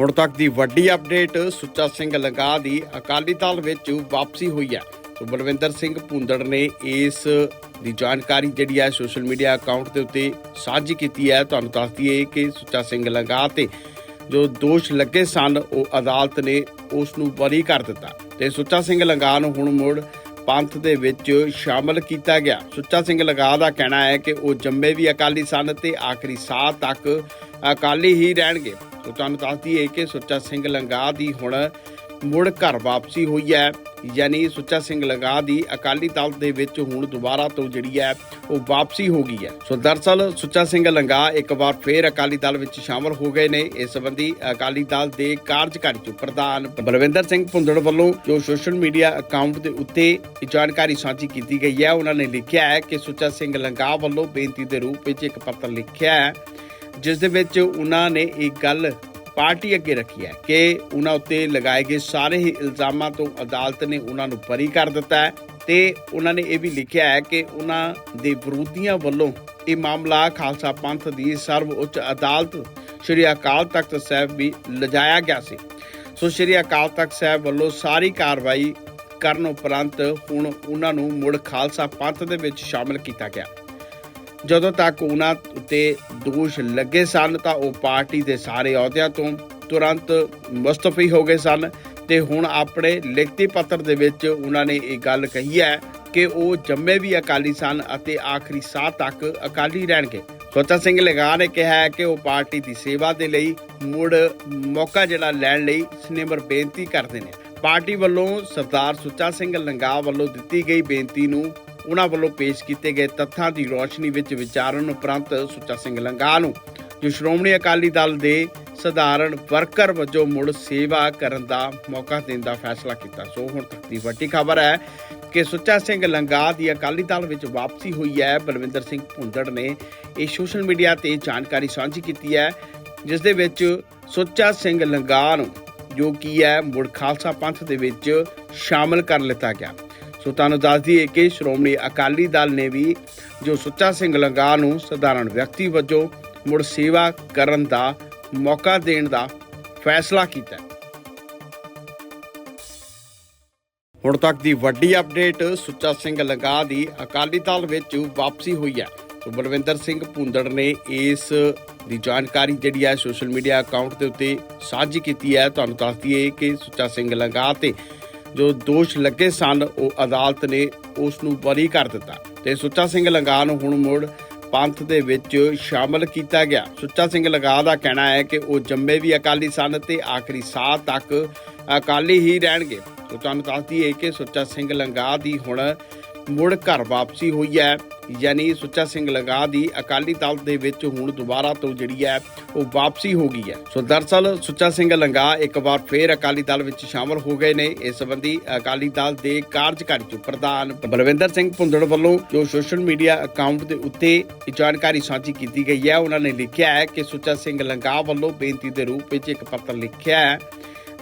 ਹੁਣ ਤੱਕ ਦੀ ਵੱਡੀ ਅਪਡੇਟ ਸੁੱਚਾ ਸਿੰਘ ਲੰਗਾ ਦੀ ਅਕਾਲੀ ਦਲ ਵਿੱਚ ਵਾਪਸੀ ਹੋਈ ਹੈ। ਸੋ ਬਲਵਿੰਦਰ ਸਿੰਘ ਭੁੰਦੜ ਨੇ ਇਸ ਦੀ ਜਾਣਕਾਰੀ ਜਿਹੜੀ ਹੈ ਸੋਸ਼ਲ ਮੀਡੀਆ ਅਕਾਊਂਟ ਦੇ ਉੱਤੇ ਸਾਂਝੀ ਕੀਤੀ ਹੈ। ਤੁਹਾਨੂੰ ਦੱਸ ਦਈਏ ਕਿ ਸੁੱਚਾ ਸਿੰਘ ਲੰਗਾ ਤੇ ਜੋ ਦੋਸ਼ ਲੱਗੇ ਸਨ, ਉਹ ਅਦਾਲਤ ਨੇ ਉਸ ਨੂੰ ਬਰੀ ਕਰ ਦਿੱਤਾ। ਤੇ ਸੁੱਚਾ ਸਿੰਘ ਲੰਗਾ ਨੂੰ ਹੁਣ ਮੁੜ ਪੰਥ ਦੇ ਵਿੱਚ ਸ਼ਾਮਲ ਕੀਤਾ ਗਿਆ। ਸੁੱਚਾ ਸਿੰਘ ਲੰਗਾ ਦਾ ਕਹਿਣਾ ਹੈ ਕਿ ਉਹ ਜੰਮੇ ਵੀ ਅਕਾਲੀ ਸਨ ਤੇ ਆਖਰੀ ਸਾਹ ਤੱਕ ਅਕਾਲੀ ਹੀ ਰਹਿਣਗੇ। ਸੋ ਤੁਹਾਨੂੰ ਦੱਸ ਦਈਏ ਕਿ ਸੁੱਚਾ ਸਿੰਘ ਲੰਗਾ ਦੀ ਹੁਣ ਮੁੜ ਘਰ ਵਾਪਸੀ ਹੋਈ ਹੈ। ਯਾਨੀ ਸੁੱਚਾ ਸਿੰਘ ਲੰਗਾ ਦੀ ਅਕਾਲੀ ਦਲ ਦੇ ਵਿੱਚ ਹੁਣ ਦੁਬਾਰਾ ਤੋਂ ਜਿਹੜੀ ਹੈ, ਉਹ ਵਾਪਸੀ ਹੋ ਗਈ ਹੈ। ਸੋ ਦਰਸਲ ਸੁੱਚਾ ਸਿੰਘ ਲੰਗਾ ਇੱਕ ਵਾਰ ਫੇਰ ਅਕਾਲੀ ਦਲ ਵਿੱਚ ਸ਼ਾਮਲ ਹੋ ਗਏ ਨੇ। ਇਸ ਸੰਬੰਧੀ ਅਕਾਲੀ ਦਲ ਦੇ ਕਾਰਜਕਾਰੀ ਚੋਂ ਪ੍ਰਧਾਨ ਬਲਵਿੰਦਰ ਸਿੰਘ ਭੁੰਦੜ ਵੱਲੋਂ ਜੋ ਸੋਸ਼ਲ ਮੀਡੀਆ ਅਕਾਊਂਟ ਦੇ ਉੱਤੇ ਜਾਣਕਾਰੀ ਸਾਂਝੀ ਕੀਤੀ ਗਈ ਹੈ, ਉਹਨਾਂ ਨੇ ਲਿਖਿਆ ਹੈ ਕਿ ਸੁੱਚਾ ਸਿੰਘ ਲੰਗਾ ਵੱਲੋਂ ਬੇਨਤੀ ਦੇ ਰੂਪ ਵਿੱਚ ਇੱਕ ਪੱਤਰ ਲਿਖਿਆ ਹੈ ਜਿਸ ਦੇ ਵਿੱਚ ਉਹਨਾਂ ਨੇ ਇੱਕ ਗੱਲ ਪਾਰਟੀ ਅੱਗੇ ਰੱਖੀ ਹੈ ਕਿ ਉਹਨਾਂ ਉੱਤੇ ਲਗਾਏ ਗਏ ਸਾਰੇ ਹੀ ਇਲਜ਼ਾਮਾਂ ਤੋਂ ਅਦਾਲਤ ਨੇ ਉਹਨਾਂ ਨੂੰ ਬਰੀ ਕਰ ਦਿੱਤਾ ਹੈ ਤੇ ਉਹਨਾਂ ਨੇ ਇਹ ਵੀ ਲਿਖਿਆ ਹੈ ਕਿ ਉਹਨਾਂ ਦੇ ਵਿਰੋਧੀਆਂ ਵੱਲੋਂ ਇਹ ਮਾਮਲਾ ਖਾਲਸਾ ਪੰਥ ਦੀ ਸਰਵ ਉੱਚ ਅਦਾਲਤ ਸ਼੍ਰੀ ਅਕਾਲ ਤਖਤ ਸਾਹਿਬ ਵੀ ਲਿਜਾਇਆ ਗਿਆ ਸੀ। ਸੋ ਸ਼੍ਰੀ ਅਕਾਲ ਤਖਤ ਸਾਹਿਬ ਵੱਲੋਂ ਸਾਰੀ ਕਾਰਵਾਈ ਕਰਨ ਉਪਰੰਤ ਹੁਣ ਉਹਨਾਂ ਨੂੰ ਮੁੜ ਖਾਲਸਾ ਪੰਥ ਦੇ ਵਿੱਚ ਸ਼ਾਮਲ ਕੀਤਾ ਗਿਆ। ਜਦੋਂ ਤੱਕ ਉਹਨਾਂ ਉੱਤੇ ਦੋਸ਼ ਲੱਗੇ ਸਨ ਤਾਂ ਉਹ ਪਾਰਟੀ ਦੇ ਸਾਰੇ ਅਹੁਦਿਆਂ ਤੋਂ ਤੁਰੰਤ ਮੁਸਤਫੀ ਹੋ ਗਏ ਸਨ ਤੇ ਹੁਣ ਆਪਣੇ ਲਿਖਤੀ ਪੱਤਰ ਦੇ ਵਿੱਚ ਉਹਨਾਂ ਨੇ ਇਹ ਗੱਲ ਕਹੀ ਹੈ ਕਿ ਉਹ ਜੰਮੇ ਵੀ ਅਕਾਲੀ ਸਨ ਅਤੇ ਆਖਰੀ ਸਾਹ ਤੱਕ ਅਕਾਲੀ ਰਹਿਣਗੇ। ਸੋਚਾ ਸਿੰਘ ਲਗਾ ਨੇ ਕਿਹਾ ਹੈ ਕਿ ਉਹ ਪਾਰਟੀ ਦੀ ਸੇਵਾ ਦੇ ਲਈ ਮੁੜ ਮੌਕਾ ਜਿਹੜਾ ਲੈਣ ਲਈ ਸਨੇਮਰ ਬੇਨਤੀ ਕਰਦੇ ਨੇ। ਪਾਰਟੀ ਵੱਲੋਂ ਸਰਦਾਰ ਸੁੱਚਾ ਸਿੰਘ ਲੰਗਾ ਵੱਲੋਂ ਦਿੱਤੀ ਗਈ ਬੇਨਤੀ ਨੂੰ ਉਹਨਾਂ ਵੱਲੋਂ ਪੇਸ਼ ਕੀਤੇ ਗਏ ਤੱਥਾਂ ਦੀ ਰੋਸ਼ਨੀ ਵਿੱਚ ਵਿਚਾਰਨ ਉਪਰੰਤ ਸੁੱਚਾ ਸਿੰਘ ਲੰਗਾ ਨੂੰ, ਜੋ ਸ਼੍ਰੋਮਣੀ ਅਕਾਲੀ ਦਲ ਦੇ ਸਧਾਰਨ ਵਰਕਰ ਵਜੋਂ ਮੁੜ ਸੇਵਾ ਕਰਨ ਦਾ ਮੌਕਾ ਦੇਣ ਦਾ ਫੈਸਲਾ ਕੀਤਾ। ਸੋ ਹੁਣ ਤੱਕ ਦੀ ਵੱਡੀ ਖਬਰ ਹੈ ਕਿ ਸੁੱਚਾ ਸਿੰਘ ਲੰਗਾ ਦੀ ਅਕਾਲੀ ਦਲ ਵਿੱਚ ਵਾਪਸੀ ਹੋਈ ਹੈ। ਬਲਵਿੰਦਰ ਸਿੰਘ ਭੁੰਦੜ ਨੇ ਇਹ ਸੋਸ਼ਲ ਮੀਡੀਆ ਤੇ ਜਾਣਕਾਰੀ ਸਾਂਝੀ ਕੀਤੀ ਹੈ, ਜਿਸ ਦੇ ਵਿੱਚ ਸੁੱਚਾ ਸਿੰਘ ਲੰਗਾ ਨੂੰ ਜੋ ਕੀ ਹੈ, ਮੁੜ ਖਾਲਸਾ ਪੰਥ ਦੇ ਵਿੱਚ ਸ਼ਾਮਲ ਕਰ ਲਿੱਤਾ ਗਿਆ। ਸੋ ਤੁਹਾਨੂੰ ਦੱਸ ਦਈਏ ਕਿ ਸ਼੍ਰੋਮਣੀ ਅਕਾਲੀ ਦਲ ਨੇ ਵੀ ਜੋ ਸੁੱਚਾ ਸਿੰਘ ਲੰਗਾ ਨੂੰ ਸਧਾਰਨ ਵਿਅਕਤੀ ਵਜੋਂ ਮੁੜ ਸੇਵਾ ਕਰਨ ਦਾ ਮੌਕਾ ਦੇਣ ਦਾ ਫੈਸਲਾ ਕੀਤਾ ਹੁਣ ਤੱਕ ਦੀ ਵੱਡੀ ਅਪਡੇਟ ਸੁੱਚਾ ਸਿੰਘ ਲੰਗਾ ਦੀ ਅਕਾਲੀ ਦਲ ਵਿੱਚ ਵਾਪਸੀ ਹੋਈ ਹੈ। ਸੋ ਬਲਵਿੰਦਰ ਸਿੰਘ ਭੁੰਦੜ ਨੇ ਇਸ ਦੀ ਜਾਣਕਾਰੀ ਜਿਹੜੀ ਹੈ ਸੋਸ਼ਲ ਮੀਡੀਆ ਅਕਾਊਂਟ ਦੇ ਉੱਤੇ ਸਾਂਝੀ ਕੀਤੀ ਹੈ। ਤੁਹਾਨੂੰ ਦੱਸ ਦਈਏ ਕਿ ਸੁੱਚਾ ਸਿੰਘ ਲੰਗਾ ਤੇ ਜੋ ਦੋਸ਼ ਲੱਗੇ ਸਨ, ਉਹ ਅਦਾਲਤ ਨੇ ਉਸ ਨੂੰ ਬਰੀ ਕਰ ਦਿੱਤਾ ਤੇ ਸੁੱਚਾ ਸਿੰਘ ਲੰਗਾ ਨੂੰ ਹੁਣ ਮੁੜ ਪੰਥ ਦੇ ਵਿੱਚ ਸ਼ਾਮਲ ਕੀਤਾ ਗਿਆ। ਸੁੱਚਾ ਸਿੰਘ ਲੰਗਾ ਦਾ ਕਹਿਣਾ ਹੈ ਕਿ ਉਹ ਜੰਮੇ ਵੀ ਅਕਾਲੀ ਸਨ ਤੇ ਆਖਰੀ ਸਾਹ ਤੱਕ ਅਕਾਲੀ ਹੀ ਰਹਿਣਗੇ। ਸੋ ਤੁਹਾਨੂੰ ਦੱਸਦੀ ਹੈ ਕਿ ਸੁੱਚਾ ਸਿੰਘ ਲੰਗਾ ਦੀ ਹੁਣ ਮੁੜ ਘਰ ਵਾਪਸੀ ਹੋਈ ਹੈ। ਯਾਨੀ ਸੁੱਚਾ ਸਿੰਘ ਲੰਗਾ ਦੀ ਅਕਾਲੀ ਦਲ ਦੇ ਵਿੱਚ ਹੁਣ ਦੁਬਾਰਾ ਤੋਂ ਜਿਹੜੀ ਹੈ ਉਹ ਵਾਪਸੀ ਹੋ ਗਈ ਹੈ। ਸੋ ਦਰਸਲ ਸੁੱਚਾ ਸਿੰਘ ਲੰਗਾ ਇੱਕ ਵਾਰ ਫੇਰ ਅਕਾਲੀ ਦਲ ਵਿੱਚ ਸ਼ਾਮਲ ਹੋ ਗਏ ਨੇ। ਇਸ ਸੰਬੰਧੀ ਅਕਾਲੀ ਦਲ ਦੇ ਕਾਰਜਕਾਰੀ ਚੋਂ ਪ੍ਰਧਾਨ ਬਲਵਿੰਦਰ ਸਿੰਘ ਭੁੰਦੜ ਵੱਲੋਂ ਜੋ ਸੋਸ਼ਲ ਮੀਡੀਆ ਅਕਾਊਂਟ ਦੇ ਉੱਤੇ ਜਾਣਕਾਰੀ ਸਾਂਝੀ ਕੀਤੀ ਗਈ ਹੈ, ਉਹਨਾਂ ਨੇ ਲਿਖਿਆ ਹੈ ਕਿ ਸੁੱਚਾ ਸਿੰਘ ਲੰਗਾ ਵੱਲੋਂ ਬੇਨਤੀ ਦੇ ਰੂਪ ਵਿੱਚ ਇੱਕ ਪੱਤਰ ਲਿਖਿਆ ਹੈ,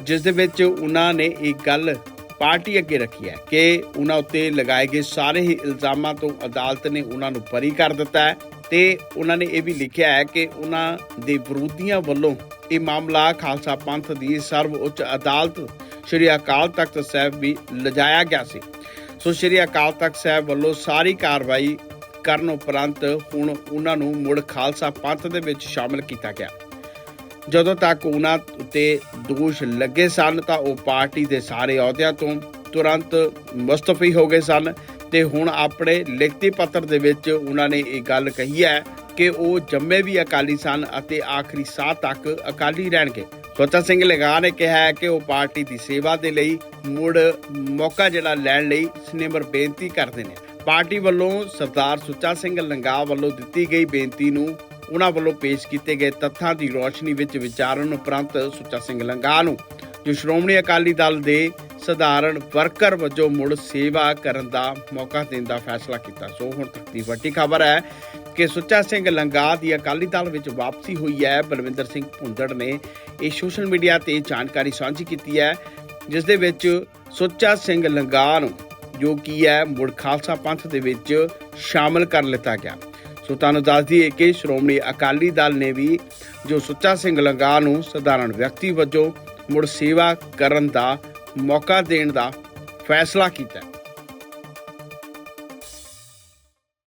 ਜਿਸ ਦੇ ਵਿੱਚ ਉਹਨਾਂ ਨੇ ਇਹ ਗੱਲ ਪਾਰਟੀ ਅੱਗੇ ਰੱਖੀ ਹੈ ਕਿ ਉਹਨਾਂ ਉੱਤੇ ਲਗਾਏ ਗਏ ਸਾਰੇ ਹੀ ਇਲਜ਼ਾਮਾਂ ਤੋਂ ਅਦਾਲਤ ਨੇ ਉਹਨਾਂ ਨੂੰ ਬਰੀ ਕਰ ਦਿੱਤਾ ਹੈ ਤੇ ਉਹਨਾਂ ਨੇ ਇਹ ਵੀ ਲਿਖਿਆ ਹੈ ਕਿ ਉਹਨਾਂ ਦੇ ਵਿਰੋਧੀਆਂ ਵੱਲੋਂ ਇਹ ਮਾਮਲਾ ਖਾਲਸਾ ਪੰਥ ਦੀ ਸਰਵ ਉੱਚ ਅਦਾਲਤ ਸ਼੍ਰੀ ਅਕਾਲ ਤਖਤ ਸਾਹਿਬ ਵੀ ਲਿਜਾਇਆ ਗਿਆ ਸੀ। ਸੋ ਸ਼੍ਰੀ ਅਕਾਲ ਤਖਤ ਸਾਹਿਬ ਵੱਲੋਂ ਸਾਰੀ ਕਾਰਵਾਈ ਕਰਨ ਉਪਰੰਤ ਹੁਣ ਉਹਨਾਂ ਨੂੰ ਮੁੜ ਖਾਲਸਾ ਪੰਥ ਦੇ ਵਿੱਚ ਸ਼ਾਮਲ ਕੀਤਾ ਗਿਆ। ਜਦੋਂ ਤੱਕ ਉਹਨਾਂ ਉੱਤੇ ਦੋਸ਼ ਲੱਗੇ ਸਨ ਤਾਂ ਉਹ ਪਾਰਟੀ ਦੇ ਸਾਰੇ ਅਹੁਦਿਆਂ ਤੋਂ ਤੁਰੰਤ ਮੁਸਤਫੀ ਹੋ ਗਏ ਸਨ ਤੇ ਹੁਣ ਆਪਣੇ ਲਿਖਤੀ ਪੱਤਰ ਦੇ ਵਿੱਚ ਉਹਨਾਂ ਨੇ ਇਹ ਗੱਲ ਕਹੀ ਹੈ ਕਿ ਉਹ ਜੰਮੇ ਵੀ ਅਕਾਲੀ ਸਨ ਅਤੇ ਆਖਰੀ ਸਾਹ ਤੱਕ ਅਕਾਲੀ ਰਹਿਣਗੇ। ਸੋਚਾ ਸਿੰਘ ਲਗਾ ਨੇ ਕਿਹਾ ਹੈ ਕਿ ਉਹ ਪਾਰਟੀ ਦੀ ਸੇਵਾ ਦੇ ਲਈ ਮੁੜ ਮੌਕਾ ਜਿਹੜਾ ਲੈਣ ਲਈ ਸਨੇਮਰ ਬੇਨਤੀ ਕਰਦੇ ਨੇ। ਪਾਰਟੀ ਵੱਲੋਂ ਸਰਦਾਰ ਸੁੱਚਾ ਸਿੰਘ ਲੰਗਾ ਵੱਲੋਂ ਦਿੱਤੀ ਗਈ ਬੇਨਤੀ ਨੂੰ ਉਹਨਾਂ ਵੱਲੋਂ ਪੇਸ਼ ਕੀਤੇ ਗਏ ਤੱਥਾਂ ਦੀ ਰੋਸ਼ਨੀ ਵਿੱਚ ਵਿਚਾਰਨ ਉਪਰੰਤ ਸੁੱਚਾ ਸਿੰਘ ਲੰਗਾ ਨੂੰ, ਜੋ ਸ਼੍ਰੋਮਣੀ ਅਕਾਲੀ ਦਲ ਦੇ ਸਧਾਰਨ ਵਰਕਰ ਵਜੋਂ ਮੁੜ ਸੇਵਾ ਕਰਨ ਦਾ ਮੌਕਾ ਦੇਣ ਦਾ ਫੈਸਲਾ ਕੀਤਾ। ਸੋ ਹੁਣ ਤੱਕ ਦੀ ਵੱਡੀ ਖਬਰ ਹੈ ਕਿ ਸੁੱਚਾ ਸਿੰਘ ਲੰਗਾ ਦੀ ਅਕਾਲੀ ਦਲ ਵਿੱਚ ਵਾਪਸੀ ਹੋਈ ਹੈ। ਬਲਵਿੰਦਰ ਸਿੰਘ ਭੁੰਦੜ ਨੇ ਇਹ ਸੋਸ਼ਲ ਮੀਡੀਆ ਤੇ ਜਾਣਕਾਰੀ ਸਾਂਝੀ ਕੀਤੀ ਹੈ, ਜਿਸ ਦੇ ਵਿੱਚ ਸੁੱਚਾ ਸਿੰਘ ਲੰਗਾ ਨੂੰ ਜੋ ਕੀ ਹੈ, ਮੁੜ ਖਾਲਸਾ ਪੰਥ ਦੇ ਵਿੱਚ ਸ਼ਾਮਲ ਕਰ ਲਿੱਤਾ ਗਿਆ। ਸੋ ਤੁਹਾਨੂੰ ਦੱਸ ਦਈਏ ਕਿ ਸ਼੍ਰੋਮਣੀ ਅਕਾਲੀ ਦਲ ਨੇ ਵੀ ਜੋ ਸੁੱਚਾ ਸਿੰਘ ਲੰਗਾ ਨੂੰ ਸਧਾਰਨ ਵਿਅਕਤੀ ਵਜੋਂ ਮੁੜ ਸੇਵਾ ਕਰਨ ਦਾ ਮੌਕਾ ਦੇਣ ਦਾ ਫੈਸਲਾ ਕੀਤਾ।